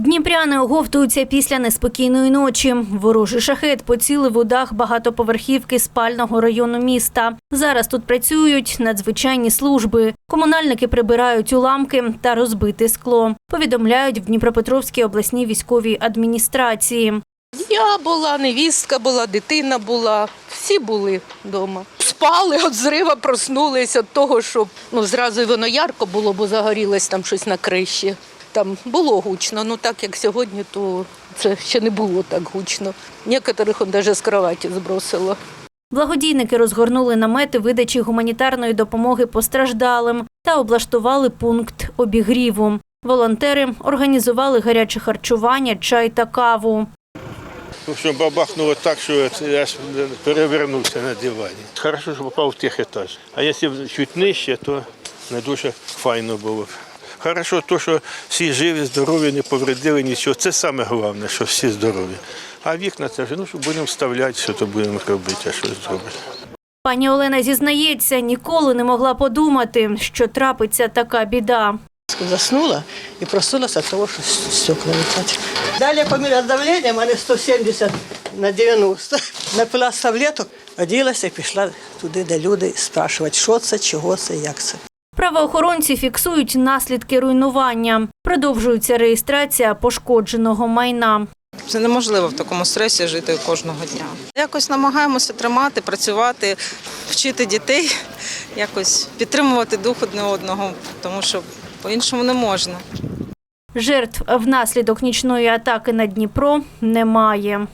Дніпряни оговтуються після неспокійної ночі. Ворожий шахет поцілив у дах багатоповерхівки спального району міста. Зараз тут працюють надзвичайні служби. Комунальники прибирають уламки та розбите скло. Повідомляють в Дніпропетровській обласній військовій адміністрації. Я була, невістка була, дитина була, всі були вдома. Спали від зрива, проснулися від того, що ну, зразу воно ярко було, бо загорілось там щось на криші. Там було гучно, ну так як сьогодні, то це ще не було так гучно. Некоторих он навіть з кроваті збросило. Благодійники розгорнули намети видачі гуманітарної допомоги постраждалим та облаштували пункт обігріву. Волонтери організували гаряче харчування, чай та каву. В общем, бабахнуло так, що я перевернувся на дивані. Хорошо, що попав в тих етаж. А якщо чуть нижче, то не дуже файно було. Хорошо, то, що всі живі, здорові, не повредили нічого. Це саме головне, що всі здорові. А вікна це вже, ну, що будемо вставляти, що то будемо робити, а що зробити. Пані Олена зізнається, ніколи не могла подумати, що трапиться така біда. Заснула і проснулася від того, що стекла летять. Далі поміряла давлення, в мене 170 на 90. Напила таблеток, оділася і пішла туди, де люди, спрашувати, що це, чого це, як це. Правоохоронці фіксують наслідки руйнування. Продовжується реєстрація пошкодженого майна. Це неможливо в такому стресі жити кожного дня. Якось намагаємося тримати, працювати, вчити дітей, якось підтримувати дух одне одного, тому що по-іншому не можна. Жертв внаслідок нічної атаки на Дніпро немає.